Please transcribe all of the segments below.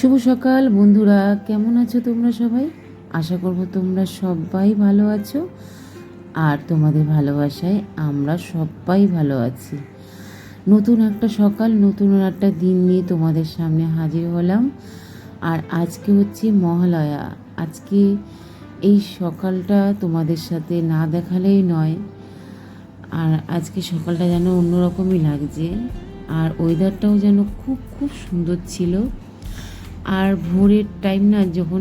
শুভ সকাল, বন্ধুরা। কেমন আছো তোমরা সবাই? আশা করব তোমরা সবাই ভালো আছো। আর তোমাদের ভালোবাসায় আমরা সবাই ভালো আছি। নতুন একটা সকাল, নতুন একটা দিন নিয়ে তোমাদের সামনে হাজির হলাম। আর আজকে হচ্ছে মহালয়া। আজকে এই সকালটা তোমাদের সাথে না দেখালেই নয়। আর আজকে সকালটা যেন অন্যরকমই লাগছে। আর ওয়েদারটাও যেন খুব খুব সুন্দর ছিল। আর ভোরের টাইম না, যখন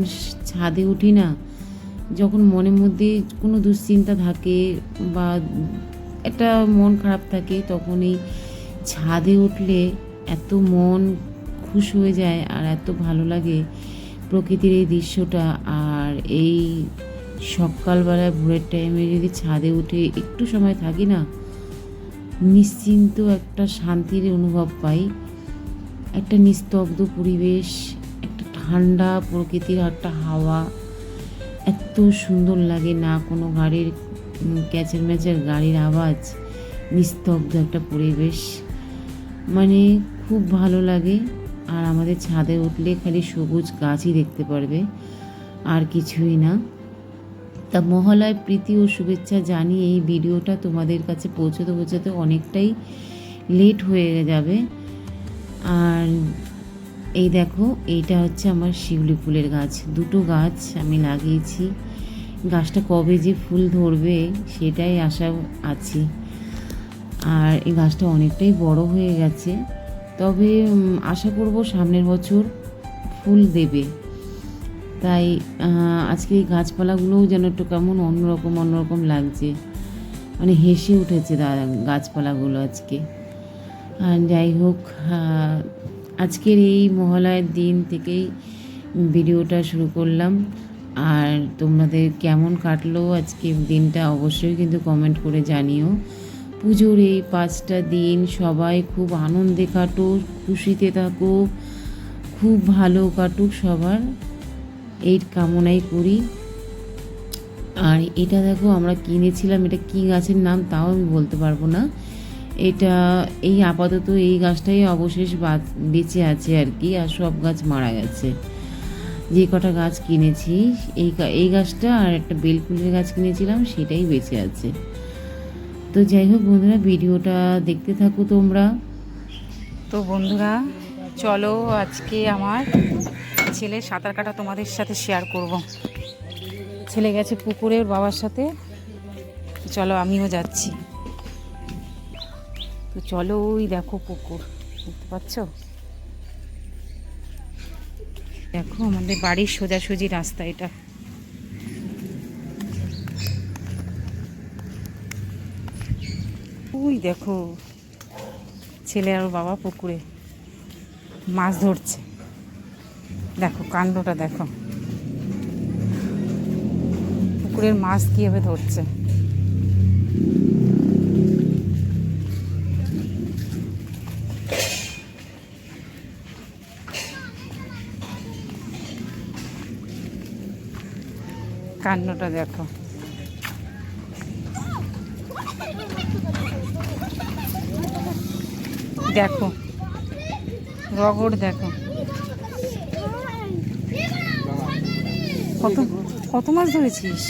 ছাদে উঠি না, যখন মনের মধ্যে কোনো দুশ্চিন্তা থাকে বা একটা মন খারাপ থাকে, তখন এই ছাদে উঠলে এত মন খুশ হয়ে যায় আর এত ভালো লাগে প্রকৃতির এই দৃশ্যটা। আর এই সকালবেলায় ভোরের টাইমে যদি ছাদে উঠে একটু সময় থাকি না, নিশ্চিন্ত একটা শান্তির অনুভব পাই, একটা নিস্তব্ধ পরিবেশ ঠান্ডা প্রকৃতির একটা হাওয়া। এত সুন্দর লাগে না কোনো গাড়ির ক্যাচের ম্যাচের গাড়ির আওয়াজ। নিস্তব্ধ একটা পরিবেশ। মানে খুব ভালো লাগে। আর আমাদের ছাদে উঠলে খালি সবুজ গাছই দেখতে পারবে। আর কিছুই না। তা মহালয় প্রীতি ও শুভেচ্ছা জানিয়ে এই ভিডিওটা তোমাদের কাছে পৌঁছতে পৌঁছতে অনেকটাই লেট হয়ে যাবে। আর এই দেখো, এইটা হচ্ছে আমার শিউলি ফুলের গাছ। দুটো গাছ আমি লাগিয়েছি। গাছটা কবে যে ফুল ধরবে সেটাই আশা আছি। আর এই গাছটা অনেকটাই বড় হয়ে গেছে। তবে আশা করব সামনের বছর ফুল দেবে। তাই আজকে এই গাছপালাগুলোও যেন একটু কেমন অন্যরকম অন্যরকম লাগছে। মানে হেসে উঠেছে গাছপালাগুলো আজকে। আর যাই হোক আজকের এই মহালয়ের দিন থেকেই ভিডিওটা শুরু করলাম। আর তোমাদের কেমন কাটলো আজকে দিনটা অবশ্যই কিন্তু কমেন্ট করে জানিও। পুজোর এই পাঁচটা দিন সবাই খুব আনন্দে কাটুক, খুশিতে থাকো খুব ভালো কাটুক সবার। এই কামনাই করি। আর এটা দেখো আমরা কিনেছিলাম, এটা কি গাছের নাম, তাও আমি বলতে পারব না। এটা, এই আপাতত এই গাছটাই অবশেষ বেঁচে আছে আর কি, আর সব গাছ মারা গেছে। যে কটা গাছ কিনেছি, এই এই গাছটা আর একটা বেলফুলের গাছ কিনেছিলাম, সেটাই বেঁচে আছে। তো যাই হোক বন্ধুরা, ভিডিওটা দেখতে থাকো তোমরা। তো বন্ধুরা, চলো আজকে আমার ছেলে সাঁতার কাটা তোমাদের সাথে শেয়ার করব। ছেলে গেছে পুকুরের বাবার সাথে। চলো আমিও যাচ্ছি। তো চলো ওই দেখো পুকুর, দেখতে পাচ্ছ? দেখো আমাদের বাড়ির সোজাসুজি রাস্তা এটা। ওই দেখো, ছেলে আর বাবা পুকুরে মাছ ধরছে। দেখো, কাণ্ডটা দেখো। পুকুরের মাছ কীভাবে ধরছে? কাণ্ডটা দেখো। দেখো রগড় দেখো। কত কত মাছ ধরেছিস?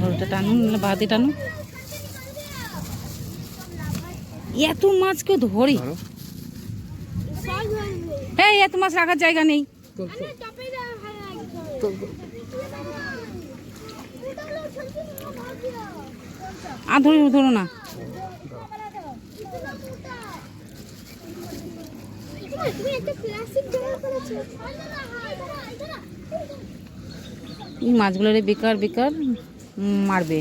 ধরতে টানুন বাদে টানুন এত মাছ কেউ ধরে। এই এত মাছ রাখার জায়গা নেই। আর ধরো ধরো না। এই মাছগুলোরে বেকার বেকার মারবে।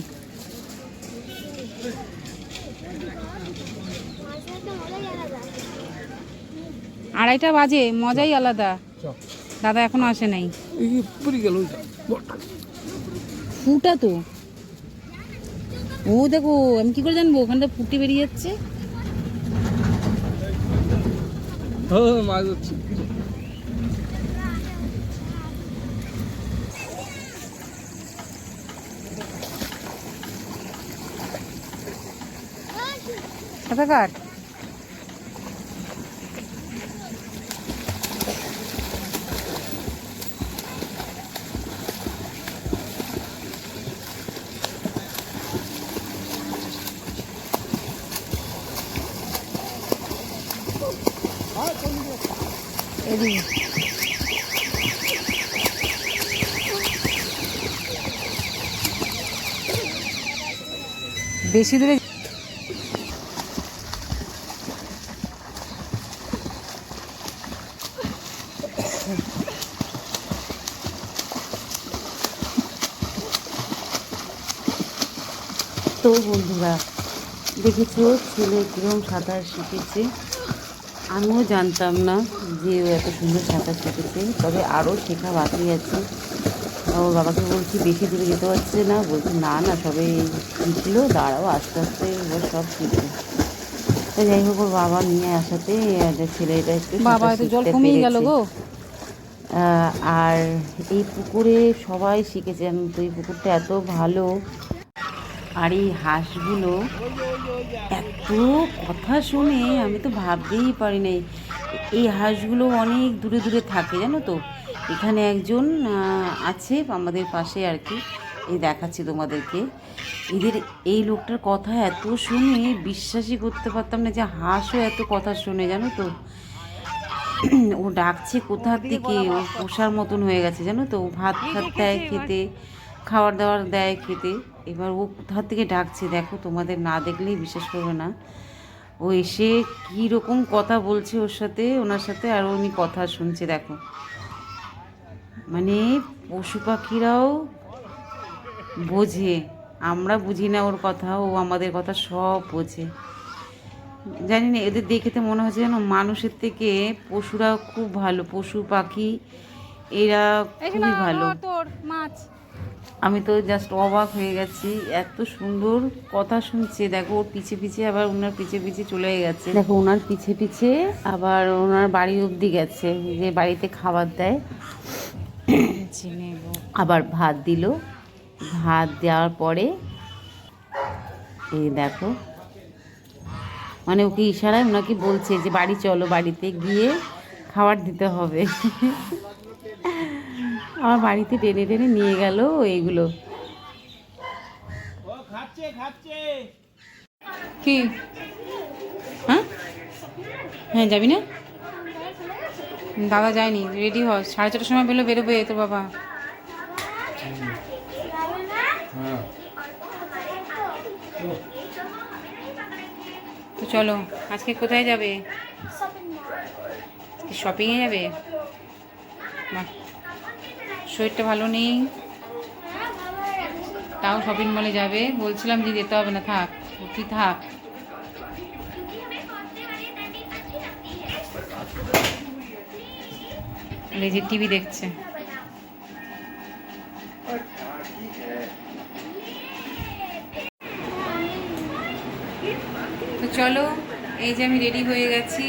মাছটা মজাই আলাদা আড়াইটা বাজে মজাই আলাদা। দাদা এখনও আসে নাই। ফুটা তো। ও দেখো আমি কি করে জানব? ওখানটা ফুটি বেরিয়ে যাচ্ছে। মাছ হচ্ছে সাঁতার কাট। এদিকে। বেশি দূরে তো বন্ধুরা দেখেছ ছেলে কীরকম সাঁতার শিখেছে? আমিও জানতাম না যে ও এত সুন্দর সাঁতার শিখেছে তবে আরও শেখা বাকি আছে। ওর বাবাকে বলছি বেশি দূরে যেতে পারছে না। বলছে না না সবে শিখলো দাঁড়াও আস্তে আস্তে এবার সব শিখবে। তো যাই হোক ওর বাবা নিয়ে আসাতে ছেলেটা একটু বাবা জল কমিয়ে গেল গো। আর এই পুকুরে সবাই শিখেছে। তো এই পুকুরটা এত ভালো আর এই হাঁসগুলো এত কথা শুনে আমি তো ভাবতেই পারি নাই এই হাঁসগুলো অনেক দূরে দূরে থাকে, জানো তো? এখানে একজন আছে আমাদের পাশে আর কি। এই দেখাচ্ছি তোমাদেরকে। এদের, এই লোকটার কথা এত শুনে বিশ্বাসই করতে পারতাম না যে হাঁসও এত কথা শুনে, জানো তো? ও ডাকছে কোথার থেকে? ও পোষার মতন হয়ে গেছে, জানো তো? ভাত ভাত দেয় খেতে খাবার দাবার দেয় খেতে। এবার ও কোথার থেকে ডাকছে দেখো তোমাদের না দেখলেই বিশ্বাস করবে না। ও এসে কী রকম কথা বলছে ওর সাথে ওনার সাথে আর উনি কথা শুনছে দেখো। মানে পশু পাখিরাও বোঝে আমরা বুঝি না ওর কথা ও আমাদের কথা সব বোঝে। জানি না এদের দেখে তো মনে হচ্ছে যেন মানুষের থেকে পশুরা খুব ভালো পশু পাখি এরা খুবই ভালো। তোর মাছ। আমি তো জাস্ট অবাক হয়ে গেছি, এত সুন্দর কথা শুনছে। দেখো, ওর পিছে পিছে আবার ওনার পিছে পিছে চলে গেছে। দেখো ওনার পিছে পিছে আবার ওনার বাড়ি অবধি গেছে যে বাড়িতে খাবার দেয়। আবার ভাত দিল। ভাত দেওয়ার পরে এই দেখো মানে ওকে ইশারায় ওনাকে বলছে যে, বাড়ি চলো, বাড়িতে গিয়ে খাবার দিতে হবে। আমার বাড়িতে টেনে টেনে নিয়ে গেল এইগুলো। কি? হ্যাঁ? হ্যাঁ যাবি না? দাদা যায়নি রেডি হ। সাড়ে চারটার সময় বেরো বেরোবে তোর বাবা। তো চলো আজকে কোথায় যাবে? শপিংয়ে যাবে? বাহ। শরীরটা ভালো নেই। তাও শপিং মলে যাবে। বলছিলাম যে যেতে হবে না, থাক তুই থাক। যে টিভি দেখছে। তো চলো, এই যে আমি রেডি হয়ে গেছি।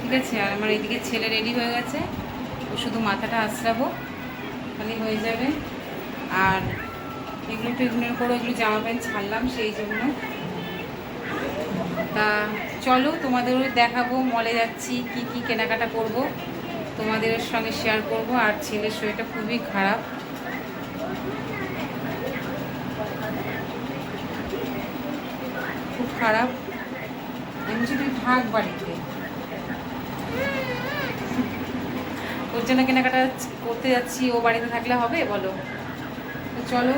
ঠিক আছে, আর আমার এদিকে ছেলে রেডি হয়ে গেছে। শুধু মাথাটা আশ্রাবো খালি হয়ে যাবে। আর এগুলো একটু ইগনোর করে এগুলো জামা প্যান্ট ছাড়লাম সেই জন্য। তা চলো তোমাদেরও দেখাবো মলে যাচ্ছি, কি কি কেনাকাটা করব। তোমাদের সঙ্গে শেয়ার করব, আর ছেলের শরীরটা খুবই খারাপ। খুব খারাপ। আমি যদি থাক বাড়িতে। ওর জন্য কেনাকাটা করতে যাচ্ছি, ও বাড়িতে থাকলে হবে, বলো। তো চলো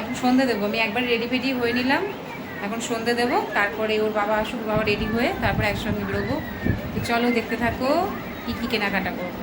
এখন সন্ধে দেবো। আমি একবার রেডি ফেডি হয়ে নিলাম, এখন সন্ধে দেবো, তারপরে ওর বাবা আসুক, বাবা রেডি হয়ে তারপরে একসঙ্গে বেরোবো। তো চলো, দেখতে থাকো, কী কী কেনাকাটা করব।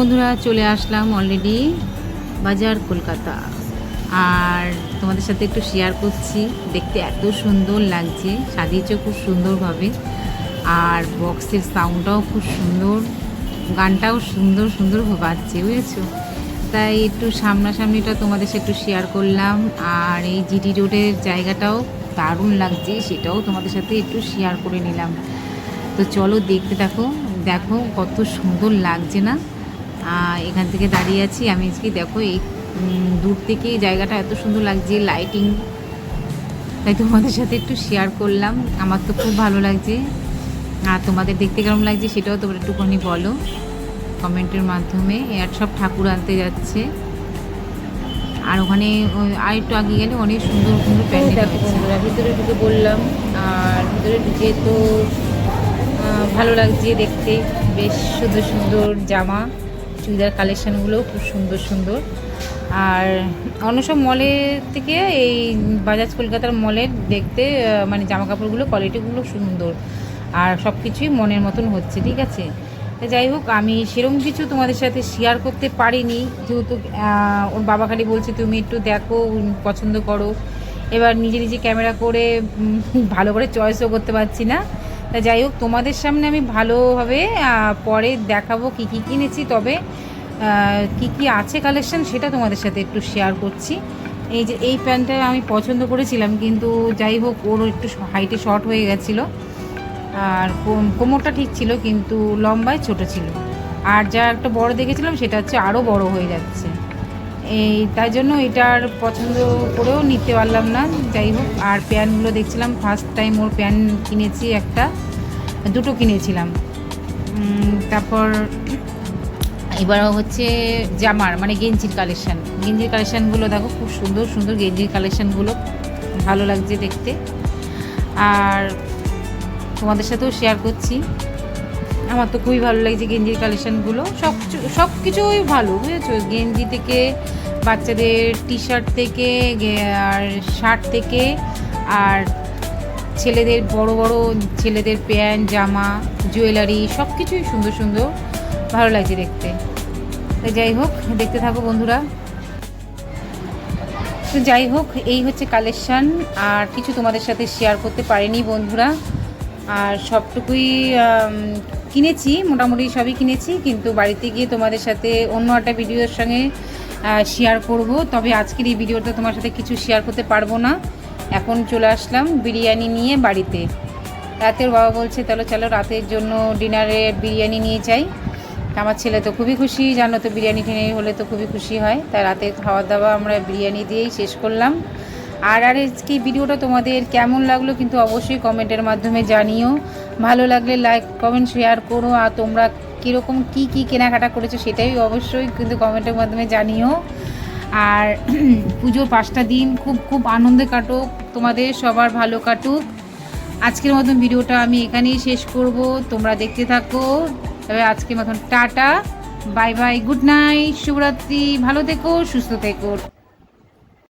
বন্ধুরা চলে আসলাম অলরেডি বাজার কলকাতা। আর তোমাদের সাথে একটু শেয়ার করছি, দেখতে এত সুন্দর লাগছে, সাজিয়েছে খুব সুন্দরভাবে। আর বক্সের সাউন্ডটাও খুব সুন্দর, গানটাও সুন্দর সুন্দর বাজছে, বুঝেছ? তাই একটু সামনাসামনিটা তোমাদের সাথে একটু শেয়ার করলাম। আর এই জিডি রোডের জায়গাটাও দারুণ লাগছে, সেটাও তোমাদের সাথে একটু শেয়ার করে নিলাম। তো চলো দেখতে থাকো, দেখো কত সুন্দর লাগছে না? এখান থেকে দাঁড়িয়ে আছি। আমি আজকে দেখো এই দূর থেকে জায়গাটা এত সুন্দর লাগছে লাইটিং তাই তোমাদের সাথে একটু শেয়ার করলাম। আমার তো খুব ভালো লাগছে। আর তোমাদের দেখতে কেমন লাগছে সেটাও তোমরা একটুখানি বলো। কমেন্টের মাধ্যমে। আর সব ঠাকুর আনতে যাচ্ছে। আর ওখানে আর একটু আগে গেলে অনেক সুন্দর সুন্দর প্যান্ডেল বন্ধুরা ভিতরে ঢুকে বললাম। আর ভিতরে ঢুকে তো ভালো লাগছে দেখতে। বেশ সুন্দর সুন্দর জামা। চুড়িদার কালেকশানগুলোও খুব সুন্দর সুন্দর। আর অন্য সব মলের থেকে এই বাজাজ কলকাতার মলের দেখতে মানে জামা কাপড়গুলো কোয়ালিটিগুলো সুন্দর। আর সব কিছুই মনের মতন হচ্ছে, ঠিক আছে? যাই হোক, আমি সেরকম কিছু তোমাদের সাথে শেয়ার করতে পারিনি। যেহেতু ওর বাবা খালি বলছে, তুমি একটু দেখো পছন্দ করো। এবার নিজে নিজে ক্যামেরা করে ভালো করে চয়েসও করতে পারছি না। তা যাই হোক, তোমাদের সামনে আমি ভালোভাবে পরে দেখাবো কি কি কিনেছি, তবে কি কি আছে কালেকশন সেটা তোমাদের সাথে একটু শেয়ার করছি। এই যে, এই প্যান্টটা আমি পছন্দ করেছিলাম, কিন্তু যাই হোক, ওর একটু হাইটে শর্ট হয়ে গেছিল। আর কোমরটা ঠিক ছিল, কিন্তু লম্বায় ছোট ছিল। আর যা একটা বড় দেখেছিলাম, সেটা হচ্ছে আরও বড় হয়ে যাচ্ছে। এই, তাই জন্য এটার পছন্দ করেও নিতে পারলাম না। যাই হোক, আর প্যান্টগুলো দেখছিলাম ফার্স্ট টাইম ওর প্যান্ট কিনেছি একটা, দুটো কিনেছিলাম। তারপর এবার হচ্ছে জামার মানে গেঞ্জির কালেকশান গেঞ্জির কালেকশানগুলো দেখো, খুব সুন্দর সুন্দর গেঞ্জির কালেকশানগুলো ভালো লাগছে দেখতে। আর তোমাদের সাথেও শেয়ার করছি। আমার তো খুবই ভালো লাগছে গেঞ্জির কালেকশানগুলো। সব সব কিছুই ভালো, বুঝেছ? গেঞ্জি থেকে, বাচ্চাদের টি শার্ট থেকে আর শার্ট থেকে, আর ছেলেদের বড় বড় ছেলেদের প্যান্ট, জামা, জুয়েলারি, সব কিছুই সুন্দর সুন্দর ভালো লাগছে দেখতে। তো যাই হোক, দেখতে থাকো বন্ধুরা। তো যাই হোক, এই হচ্ছে কালেকশান, আর কিছু তোমাদের সাথে শেয়ার করতে পারিনি বন্ধুরা। আর সবটুকুই কিনেছি, মোটামুটি সবই কিনেছি, কিন্তু বাড়িতে গিয়ে তোমাদের সাথে অন্য একটা ভিডিওর সঙ্গে শেয়ার করব। তবে আজকের এই ভিডিওটা তোমার সাথে কিছু শেয়ার করতে পারব না। এখন চলে আসলাম বিরিয়ানি নিয়ে বাড়িতে। রাতের বাবা বলছে, তাহলে চলো রাতের জন্য ডিনারে বিরিয়ানি নিয়ে যাই। আমার ছেলে তো খুবই খুশি, জানো তো বিরিয়ানি টিনে হলে তো খুবই খুশি হয়। তাই রাতে খাওয়া দাওয়া আমরা বিরিয়ানি দিয়েই শেষ করলাম। আর আর আজকে ভিডিওটা তোমাদের কেমন লাগল কিন্তু অবশ্যই কমেন্টের মাধ্যমে জানিও। ভালো লাগলে লাইক কমেন্ট শেয়ার করো। আর তোমরা কীরকম, কি কি কেনাকাটা করেছ সেটাই অবশ্যই কিন্তু কমেন্টের মাধ্যমে জানিও। আর পুজোর পাঁচটা দিন খুব খুব আনন্দে কাটুক, তোমাদের সবার ভালো কাটুক। আজকের মতন ভিডিওটা আমি এখানেই শেষ করব। তোমরা দেখতে থাকো। তবে আজকের মতন tata bye bye good night শুভরাত্রি, ভালো থেকো, সুস্থ থেকো।